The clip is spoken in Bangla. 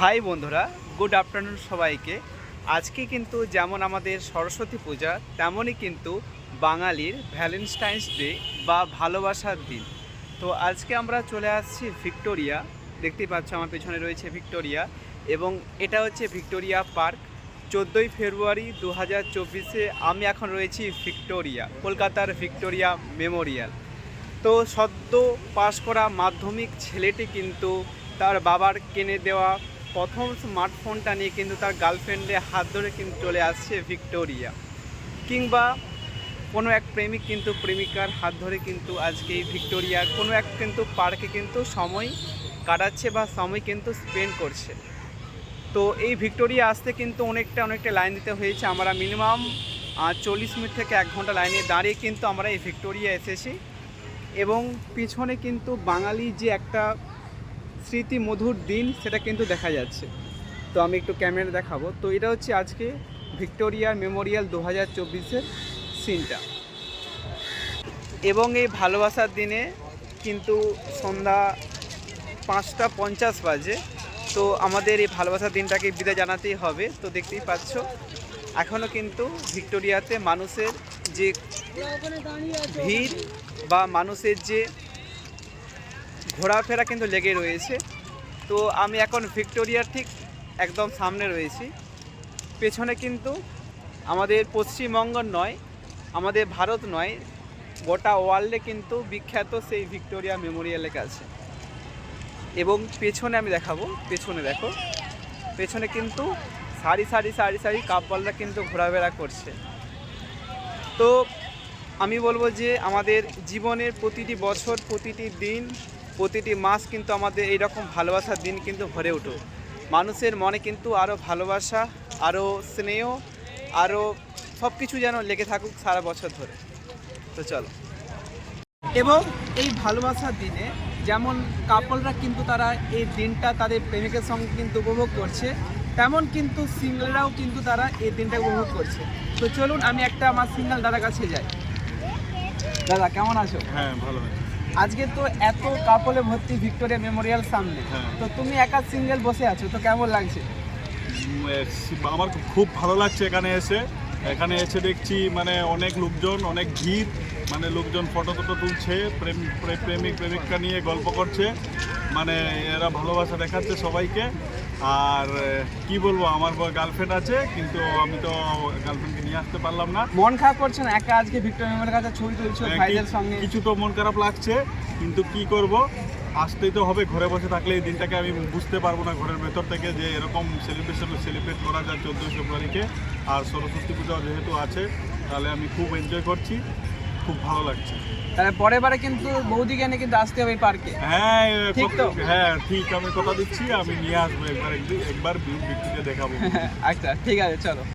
হাই বন্ধুরা গুড আফটারনুন সবাইকে। আজকে কিন্তু যেমন আমাদের সরস্বতী পূজা, তেমনই কিন্তু বাঙালির ভ্যালেন্টাইন্স ডে বা ভালোবাসার দিন। তো আজকে আমরা চলে আসছি ভিক্টোরিয়া, দেখতেই পাচ্ছ আমার পেছনে রয়েছে ভিক্টোরিয়া এবং এটা হচ্ছে ভিক্টোরিয়া পার্ক। চোদ্দোই ফেব্রুয়ারি দু হাজার চব্বিশে আমি এখন রয়েছি ভিক্টোরিয়া, কলকাতার ভিক্টোরিয়া মেমোরিয়াল। তো সদ্য পাশ করা মাধ্যমিক ছেলেটি কিন্তু তার বাবার কিনে দেওয়া প্রথম স্মার্টফোনটা নিয়ে কিন্তু তার গার্লফ্রেন্ডের হাত ধরে কিন্তু চলে আসছে ভিক্টোরিয়া। কিংবা কোনো এক প্রেমিক কিন্তু প্রেমিকার হাত ধরে কিন্তু আজকে এই ভিক্টোরিয়া, কোনো এক কিন্তু পার্কে কিন্তু সময় কাটাচ্ছে বা সময় কিন্তু স্পেন্ড করছে। তো এই ভিক্টোরিয়া আসতে কিন্তু অনেকটা অনেকটা লাইন দিতে হয়েছে। আমরা মিনিমাম চল্লিশ মিনিট থেকে এক ঘণ্টা লাইনে দাঁড়িয়ে কিন্তু আমরা এই ভিক্টোরিয়া এসেছি। এবং পিছনে কিন্তু বাঙালি যে একটা স্মৃতি মধুর দিন সেটা কিন্তু দেখা যাচ্ছে। তো আমি একটু ক্যামেরা দেখাবো। তো এটা হচ্ছে আজকে ভিক্টোরিয়া মেমোরিয়াল দু হাজার চব্বিশের সিনটা। এবং এই ভালোবাসার দিনে কিন্তু সন্ধ্যা পাঁচটা পঞ্চাশ বাজে। তো আমাদের এই ভালোবাসার দিনটাকে বিদায় জানাতেই হবে। তো দেখতেই পাচ্ছ, এখনও কিন্তু ভিক্টোরিয়াতে মানুষের যে ভিড় বা মানুষের যে ঘোরাফেরা কিন্তু লেগে রয়েছে। তো আমি এখন ভিক্টোরিয়ার ঠিক একদম সামনে রয়েছি। পেছনে কিন্তু আমাদের পশ্চিমবঙ্গ নয়, আমাদের ভারত নয়, গোটা ওয়ার্ল্ডে কিন্তু বিখ্যাত সেই ভিক্টোরিয়া মেমোরিয়ালের কাছে এবং পেছনে আমি দেখাবো, পেছনে দেখো। পেছনে কিন্তু সারি সারি সারি সারি কাপড়রা কিন্তু ঘোরাফেরা করছে। তো আমি বলব যে আমাদের জীবনের প্রতিটি বছর, প্রতিটি দিন প্রতিটি মাস কিন্তু আমাদের এইরকম ভালোবাসার দিন কিন্তু ভরে উঠুক মানুষের মনে কিন্তু আরও ভালোবাসা আরও স্নেহ আরও সব কিছু যেন লেগে থাকুক সারা বছর ধরে। তো চলো। এবং এই ভালোবাসার দিনে যেমন কাপলরা কিন্তু তারা এই দিনটা তাদের প্রেমিকের সঙ্গে কিন্তু উপভোগ করছে, তেমন কিন্তু সিঙ্গেলরাও কিন্তু তারা এই দিনটা উপভোগ করছে। তো চলুন, আমি একটা আমার সিঙ্গেল দাদার কাছে যাই। দাদা, কেমন আছো? হ্যাঁ ভালো আছে। আজকে তো এত কাপলে ভর্তি ভিক্টোরিয়া মেমোরিয়াল সামনে। হ্যাঁ। তো তুমি একা সিঙ্গেল বসে আছো তো কেমন লাগছে? আমার খুব ভালো লাগছে এখানে এসে। এখানে এসে দেখছি মানে অনেক লোকজন অনেক ভিড়। মানে লোকজন ফটো টটো তুলছে প্রেম প্রেমিক প্রেমিকা নিয়ে গল্প করছে। মানে এরা ভালোবাসা দেখাচ্ছে সবাইকে। আর কি বলব আমার গার্লফ্রেন্ড আছে কিন্তু আমি তো গার্লফ্রেন্ডকে নিয়ে আসতে পারলাম না। মন খারাপ করছে না একা আজকে ভিক্টোরিয়া মেমোরিয়াল কাছে ছবি তুলছো ভাইদের সঙ্গে। কিছু তো মন খারাপ লাগছে কিন্তু কি করব? আসতেই তো হবে ঘরে বসে থাকলে এই দিনটাকে আমি বুঝতে পারব না ঘরের ভেতর থেকে যে এরকম সেলিব্রেশন সেলিব্রেট করা যায় চোদ্দোই ফেব্রুয়ারিকে আর সরস্বতী পূজা যেহেতু আছে তাহলে আমি খুব এনজয় করছি। খুব ভালো লাগছে। তাহলে পরের বারে কিন্তু বৌদি এনে কিন্তু আসতে হবে পার্কে। হ্যাঁ ঠিক তো? হ্যাঁ ঠিক আমি কথা দিচ্ছি আমি নিয়ে আসব একবার একবার ভিউ বিক্রিতে দেখাবো। আচ্ছা ঠিক আছে চলো।